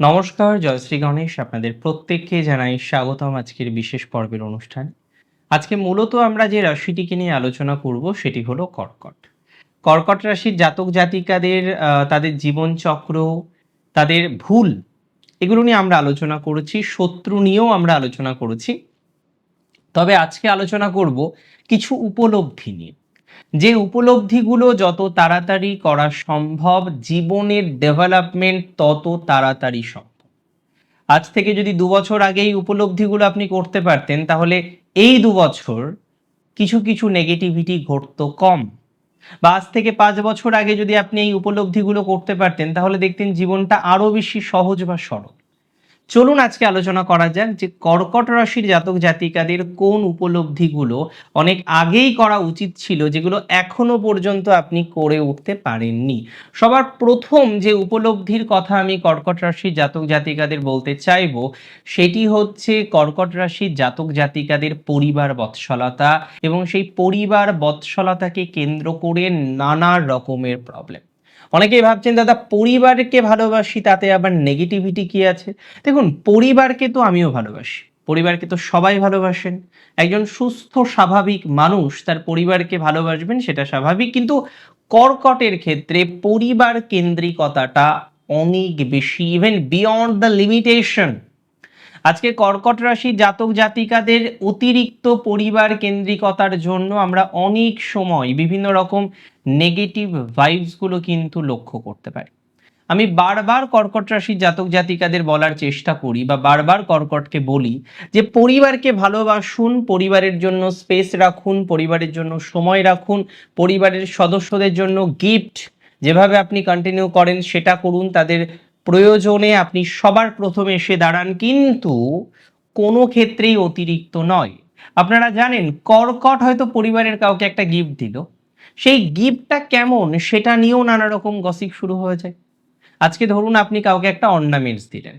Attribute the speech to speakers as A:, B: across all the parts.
A: নমস্কার, জয়শ্রী গণেশ আপনাদের প্রত্যেককে জানাই স্বাগতম আজকের বিশেষ পর্বের অনুষ্ঠান। আজকে মূলত আমরা যে রাশিটিকে নিয়ে আলোচনা করব সেটি হলো কর্কট। কর্কট রাশির জাতক জাতিকাদের তাদের জীবনচক্র, তাদের ভুল, এগুলো নিয়ে আমরা আলোচনা করেছি, শত্রু নিয়েও আমরা আলোচনা করেছি। তবে আজকে আলোচনা করব কিছু উপলব্ধি নিয়ে। যে উপলব্ধিগুলো যত তাড়াতাড়ি করা সম্ভব, জীবনের ডেভেলপমেন্ট তত তাড়াতাড়ি সম্ভব। আজ থেকে যদি দু বছর আগে এই উপলব্ধিগুলো আপনি করতে পারতেন, তাহলে এই দু বছর কিছু কিছু নেগেটিভিটি ঘটতো কম। বা আজ থেকে পাঁচ বছর আগে যদি আপনি এই উপলব্ধিগুলো করতে পারতেন, তাহলে দেখতেন জীবনটা আরও বেশি সহজ বা সরল। চলুন আজকে আলোচনা করা যাক যে কর্কট রাশির জাতক জাতিকাদের কোন উপলব্ধিগুলো অনেক আগেই করা উচিত ছিল, যেগুলো এখনও পর্যন্ত আপনি করে উঠতে পারেননি। সবার প্রথম যে উপলব্ধির কথা আমি কর্কট রাশির জাতক জাতিকাদের বলতে চাইব, সেটি হচ্ছে কর্কট রাশির জাতক জাতিকাদের পরিবার বৎসলতা এবং সেই পরিবার বৎসলতাকে কেন্দ্র করে নানা রকমের প্রবলেম অনেকেই ভাবছেন, দাদা, পরিবারকে ভালোবাসি, তাতে আবার নেগেটিভিটি কি আছে? দেখুন, পরিবারকে তো আমিও ভালোবাসি। পরিবারকে তো সবাই ভালোবাসেন। একজন সুস্থ, স্বাভাবিক মানুষ তার পরিবারকে ভালোবাসবেন, সেটা স্বাভাবিক। কিন্তু কর্কটের ক্ষেত্রে পরিবার কেন্দ্রিকতাটা অনেক বেশি ইভেন বিয়ন্ড দ্য লিমিটেশন আজকে কর্কট রাশি জাতক জাতিকাদের অতিরিক্ত পরিবার কেন্দ্রিকতার জন্য আমরা অনেক সময় বিভিন্ন রকম নেগেটিভ ভাইবসগুলো কিন্তু লক্ষ্য করতে পারি। আমি বারবার কর্কট রাশির জাতক জাতিকাদের বলার চেষ্টা করি বা বারবার কর্কটকে বলি যে পরিবারকে ভালোবাসুন, পরিবারের জন্য স্পেস রাখুন, পরিবারের জন্য সময় রাখুন, পরিবারের সদস্যদের জন্য গিফট যেভাবে আপনি কন্টিনিউ করেন সেটা করুন, তাদের প্রয়োজনে আপনি সবার প্রথমে এসে দাঁড়ান, কিন্তু কোনো ক্ষেত্রেই অতিরিক্ত নয়। আপনারা জানেন, কর্কট হয়তো পরিবারের কাউকে একটা গিফট দিল। সেই গিফটটা কেমন, সেটা নিয়েও নানা রকম গসিপ শুরু হয়ে যায় আজকে ধরুন আপনি কাউকে একটা অর্নামেন্টস দিলেন।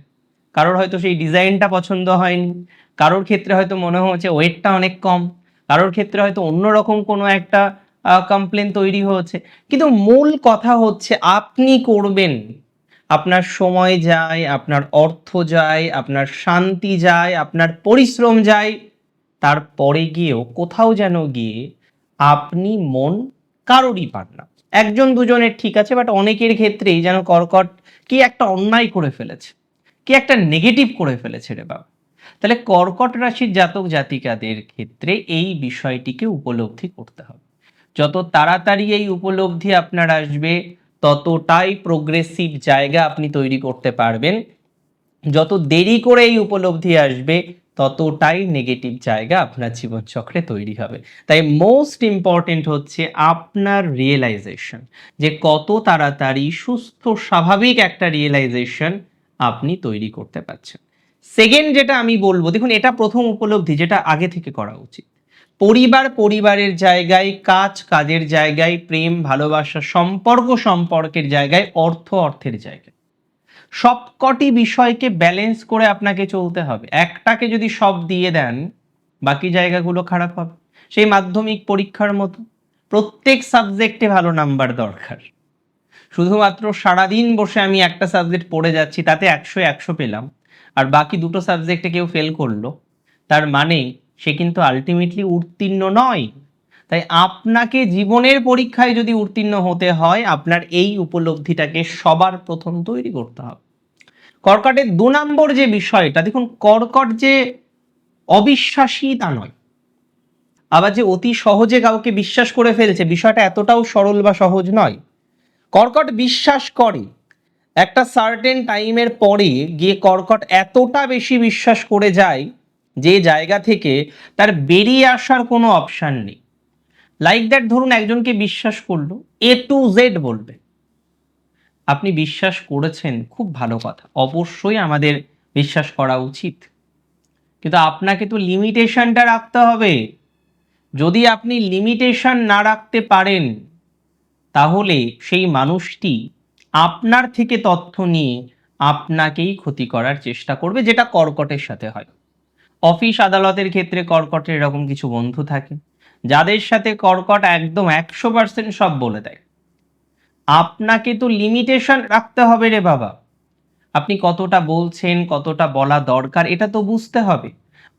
A: কারোর হয়তো সেই ডিজাইনটা পছন্দ হয়নি। কারোর ক্ষেত্রে হয়তো মনে হচ্ছে ওয়েটটা অনেক কম। কারোর ক্ষেত্রে হয়তো অন্যরকম কোনো একটা কমপ্লেন তৈরি হয়েছে। কিন্তু মূল কথা হচ্ছে, আপনি করবেন আপনার সময় যায়, আপনার অর্থ যায়, আপনার শান্তি যায়, আপনার পরিশ্রম যায়, তারপরে গিয়েও কোথাও যেন গিয়ে আপনি মন কারোরই পান না। একজন দুজনের ঠিক আছে বাট অনেকের ক্ষেত্রেই যেন কর্কট কি একটা অন্যায় করে ফেলেছে, কি একটা নেগেটিভ করে ফেলেছে রে বাবা। তাহলে কর্কট রাশির জাতক জাতিকাদের ক্ষেত্রে এই বিষয়টিকে উপলব্ধি করতে হবে। যত তাড়াতাড়ি এই উপলব্ধি আপনার আসবে ততটাই প্রোগ্রেসিভ জায়গা আপনি তৈরি করতে পারবেন। যত দেরি করে এই উপলব্ধি আসবে, ততটাই নেগেটিভ জায়গা আপনার জীবনচক্রে তৈরি হবে। তাই মোস্ট ইম্পর্টেন্ট হচ্ছে আপনার রিয়েলাইজেশন যে কত তাড়াতাড়ি, সুস্থ, স্বাভাবিক একটা রিয়েলাইজেশন আপনি তৈরি করতে পারছেন। সেকেন্ড যেটা আমি বলব, দেখুন এটা প্রথম উপলব্ধি, যেটা আগে থেকে করা উচিত। পরিবার পরিবারের জায়গায়, কাজ কাজের জায়গায়, প্রেম, ভালোবাসা, সম্পর্ক সম্পর্কের জায়গায়, অর্থ অর্থের জায়গায়। সবকটি বিষয়কে ব্যালেন্স করে আপনাকে চলতে হবে। একটাকে যদি সব দিয়ে দেন, বাকি জায়গাগুলো খারাপ হবে। সেই মাধ্যমিক পরীক্ষার মতো। প্রত্যেক সাবজেক্টে ভালো নাম্বার দরকার। শুধুমাত্র সারাদিন বসে আমি একটা সাবজেক্ট পড়ে যাচ্ছি, তাতে একশো একশো পেলাম। আর বাকি দুটো সাবজেক্টে কেউ ফেল করল, তার মানে সে কিন্তু আলটিমেটলি উত্তীর্ণ নয়। তাই আপনাকে জীবনের পরীক্ষায় যদি উত্তীর্ণ হতে হয়, আপনার এই উপলব্ধিটাকে সবার প্রথম তৈরি করতে হবে। কর্কটের দু নম্বর যে বিষয়টা, দেখুন, কর্কট যে অবিশ্বাসী তা নয়। আবার যে অতি সহজে কাউকে বিশ্বাস করে ফেলছে, বিষয়টা এতটাও সরল বা সহজ নয়। কর্কট বিশ্বাস করে। একটা সার্টেন টাইমের পরে গিয়ে কর্কট এতটা বেশি বিশ্বাস করে যায় যে জায়গা থেকে তার বেরিয়ে আসার কোনো অপশান নেই। লাইক দ্যাট ধরুন একজনকে বিশ্বাস করল এ টু জেড বলবে। আপনি বিশ্বাস করেছেন, খুব ভালো কথা। অবশ্যই আমাদের বিশ্বাস করা উচিত। কিন্তু আপনাকে তো লিমিটেশনটা রাখতে হবে। যদি আপনি লিমিটেশন না রাখতে পারেন, তাহলে সেই মানুষটি আপনার থেকে তথ্য নিয়ে আপনাকেই ক্ষতি করার চেষ্টা করবে, যেটা কর্কটের সাথে হয়। অফিস আদালতের ক্ষেত্রে কর্কটের এরকম কিছু বন্ধু থাকে, যাদের সাথে কর্কট একদম একশো পার্সেন্ট সব বলে দেয়। আপনাকে তো লিমিটেশন রাখতে হবে রে বাবা। আপনি কতটা বলছেন, কতটা বলা দরকার, এটা তো বুঝতে হবে।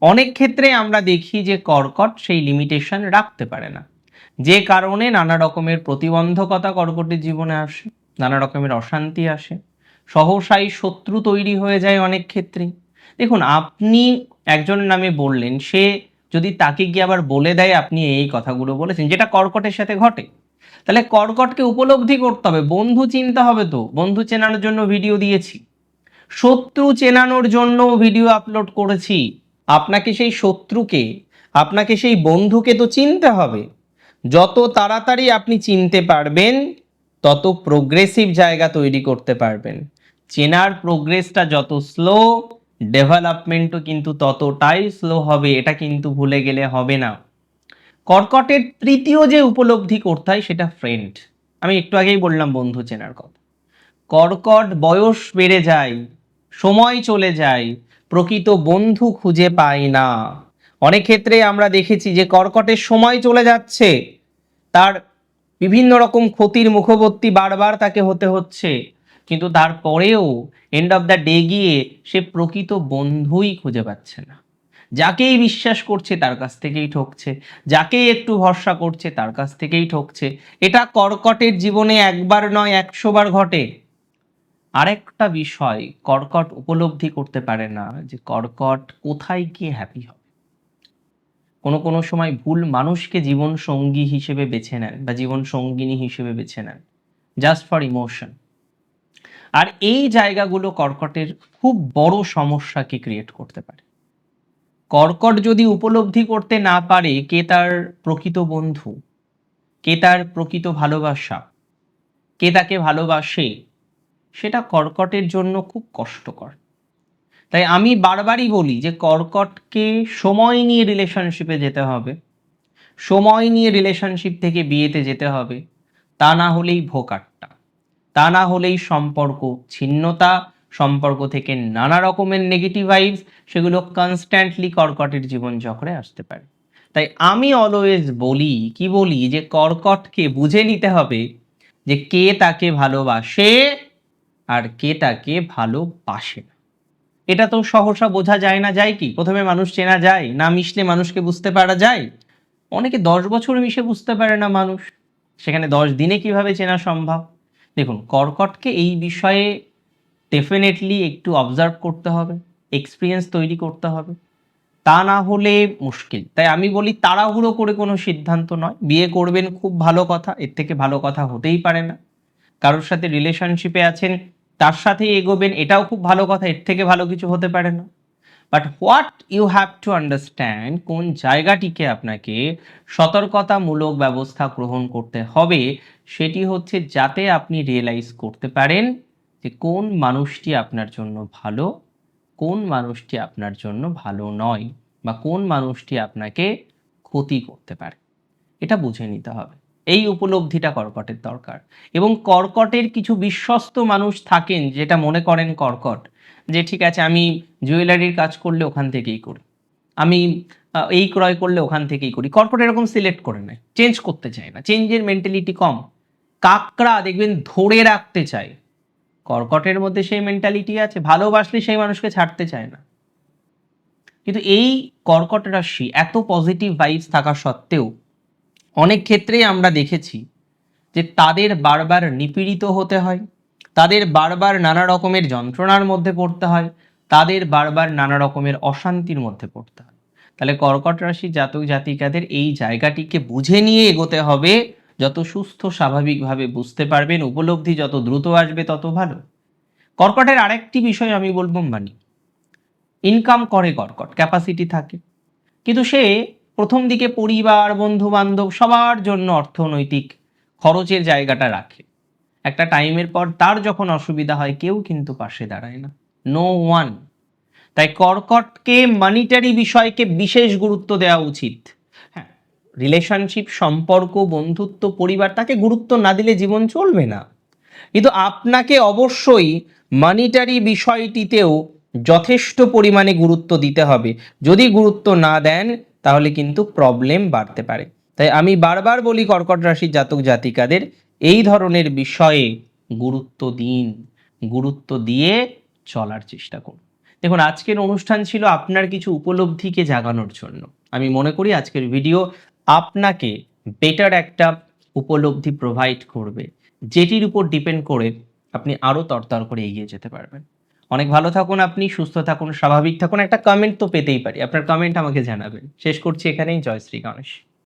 A: অনেক ক্ষেত্রে আমরা দেখি যে কর্কট সেই লিমিটেশন রাখতে পারে না। যে কারণে নানা রকমের প্রতিবন্ধকতা কর্কটের জীবনে আসে, নানা রকমের অশান্তি আসে। সহসাই শত্রু তৈরি হয়ে যায় অনেক ক্ষেত্রেই। দেখুন, আপনি একজনের নামে বললেন, সে যদি তাকে গিয়ে আবার বলে দেয়, আপনি এই কথাগুলো বলেছেন, যেটা কর্কটের সাথে ঘটে। তাহলে কর্কটকে উপলব্ধি করতে হবে, বন্ধু চিনতে হবে তো, বন্ধু চেনানোর জন্য ভিডিও দিয়েছি। শত্রু চেনানোর জন্য ভিডিও আপলোড করেছি। আপনাকে সেই শত্রুকে, আপনাকে সেই বন্ধুকে তো চিনতে হবে। যত তাড়াতাড়ি আপনি চিনতে পারবেন, তত প্রোগ্রেসিভ জায়গা তৈরি করতে পারবেন। চেনার প্রোগ্রেসটা যত স্লো ডেভেলপমেন্টও কিন্তু ততটাই স্লো হবে, এটা কিন্তু ভুলে গেলে হবে না। কর্কটের তৃতীয় যে উপলব্ধি করতে হয় সেটা ফ্রেন্ড আমি একটু আগেই বললাম বন্ধু চেনার কথা। কর্কট বয়স বেড়ে যায়, সময় চলে যায়, প্রকৃত বন্ধু খুঁজে পায় না। অনেক ক্ষেত্রে আমরা দেখেছি যে কর্কটের সময় চলে যাচ্ছে, তার বিভিন্ন রকম ক্ষতির মুখবর্তী বারবার তাকে হতে হচ্ছে। কিন্তু তারপরেও এন্ড অফ দ্য ডে গিয়ে সে প্রকৃত বন্ধুই খুঁজে পাচ্ছে না। যাকেই বিশ্বাস করছে তার কাছ থেকেই ঠকছে, যাকেই একটু ভরসা করছে তার কাছ থেকেই ঠকছে। এটা কর্কটের জীবনে একবার নয়, একশো বার ঘটে। আরেকটা বিষয়, কর্কট উপলব্ধি করতে পারে না যে কর্কট কোথায় গিয়ে হ্যাপি হবে। কোনো কোনো সময় ভুল মানুষকে জীবন সঙ্গী হিসেবে বেছে নেন বা জীবন সঙ্গিনী হিসেবে বেছে নেন। জাস্ট ফর ইমোশন আর এই জায়গাগুলো কর্কটের খুব বড় সমস্যাকে ক্রিয়েট করতে পারে। কর্কট যদি উপলব্ধি করতে না পারে, কে তার প্রকৃত বন্ধু? কে তার প্রকৃত ভালোবাসা? কে তাকে ভালোবাসে? সেটা কর্কটের জন্য খুব কষ্টকর। তাই আমি বারবারই বলি যে কর্কটকে সময় নিয়ে রিলেশনশিপে যেতে হবে। সময় নিয়ে রিলেশনশিপ থেকে বিয়েতে যেতে হবে। তা না হলেই ভোকাট্টা। তা না হলেই সম্পর্ক ছিন্নতা, সম্পর্ক থেকে নানা রকমের নেগেটিভ ভাইবস সেগুলো কনস্ট্যান্টলি কর্কটের জীবনচক্রে আসতে পারে। তাই আমি অলওয়েজ বলি, কি বলি? যে কর্কটকে বুঝে নিতে হবে যে কে তাকে ভালোবাসে আর কে তাকে ভালোবাসে না। এটা তো সহসা বোঝা যায় না, যায় কি? প্রথমে মানুষ চেনা যায়, না মিশলে মানুষকে বুঝতে পারা যায়। অনেকে দশ বছর মিশে বুঝতে পারে না মানুষ। সেখানে দশ দিনে কীভাবে চেনা সম্ভব? দেখুন, কর্কটকে এই বিষয়ে ডেফিনেটলি একটু অবজার্ভ করতে হবে এক্সপিরিয়েন্স তৈরি করতে হবে। তা না হলে মুশকিল। তাই আমি বলি তাড়াহুড়ো করে কোনো সিদ্ধান্ত নয়। বিয়ে করবেন খুব ভালো কথা, এর থেকে ভালো কথা হতেই পারে না। কারোর সাথে রিলেশনশিপে আছেন, তার সাথে এগোবেন, এটাও খুব ভালো কথা, এর থেকে ভালো কিছু হতে পারে না। But what you have to understand কোন জায়গাটিকে আপনাকে সতর্কতামূলক ব্যবস্থা গ্রহণ করতে হবে, সেটি হচ্ছে যাতে আপনি রিয়েলাইজ করতে পারেন যে কোন মানুষটি আপনার জন্য ভালো, কোন মানুষটি আপনার জন্য ভালো নয়, বা কোন মানুষটি আপনাকে ক্ষতি করতে পারে। এটা বুঝে নিতে হবে। এই উপলব্ধিটা কর্কটের দরকার। এবং কর্কটের কিছু বিশ্বস্ত মানুষ থাকেন, যেটা মনে করেন কর্কট। যে ঠিক আছে, আমি জুয়েলারির কাজ করলে ওখান থেকেই করি। আমি এই ক্রয় করলে ওখান থেকেই করি। কর্কট এরকম সিলেক্ট করে নেয়। চেঞ্জ করতে চায় না। চেঞ্জের মেন্টালিটি কম। কাকড়া দেখবেন ধরে রাখতে চায়। কর্কটের মধ্যে সেই মেন্টালিটি আছে। ভালোবাসলে সেই মানুষকে ছাড়তে চায় না। কিন্তু এই কর্কট রাশি এত পজিটিভ ভাইবস থাকা সত্ত্বেও অনেক ক্ষেত্রেই আমরা দেখেছি যে তাদের বারবার নিপীড়িত হতে হয়। তাদের বারবার নানা রকমের যন্ত্রণার মধ্যে পড়তে হয়, তাদের বারবার নানা রকমের অশান্তির মধ্যে পড়তে হয়। তাহলে কর্কট রাশি জাতক জাতিকাদের এই জায়গাটিকে বুঝে নিয়ে এগোতে হবে, যত সুস্থ স্বাভাবিকভাবে বুঝতে পারবেন, উপলব্ধি যত দ্রুত আসবে তত ভালো। কর্কটের আরেকটি বিষয় আমি বলব মানি। ইনকাম করে কর্কট ক্যাপাসিটি থাকে। কিন্তু সে প্রথম দিকে পরিবার বন্ধু বান্ধব সবার জন্য অর্থনৈতিক খরচের জায়গাটা রাখে। একটা টাইমের পর তার যখন অসুবিধা হয়, কেউ কিন্তু পাশে দাঁড়ায় না। নো ওয়ান তাই কর্কটকে মানিটারি বিষয়কে বিশেষ গুরুত্ব দেওয়া উচিত। হ্যাঁ রিলেশনশিপ সম্পর্ক, বন্ধুত্ব, পরিবার, তাকে গুরুত্ব না দিলে জীবন চলবে না। কিন্তু আপনাকে অবশ্যই মানিটারি বিষয়টিতেও যথেষ্ট পরিমাণে গুরুত্ব দিতে হবে। যদি গুরুত্ব না দেন, তাহলে কিন্তু প্রবলেম বাড়তে পারে। তাই আমি বারবার বলি কর্কট রাশির জাতক জাতিকাদের এই ধরনের বিষয়ে গুরুত্ব দিন, গুরুত্ব দিয়ে চলার চেষ্টা করুন। দেখুন, আজকের অনুষ্ঠান ছিল আপনার কিছু উপলব্ধিকে জাগানোর জন্য। আমি মনে করি আজকের ভিডিও আপনাকে বেটার একটা উপলব্ধি প্রোভাইড করবে, যেটির উপর ডিপেন্ড করে আপনি আরও তরতর করে এগিয়ে যেতে পারবেন। অনেক ভালো থাকুন আপনি, সুস্থ থাকুন, স্বাভাবিক থাকুন। একটা কমেন্ট তো পেতেই পারি। আপনার কমেন্ট আমাকে জানাবেন। শেষ করছি এখানেই। জয় শ্রী গণেশ।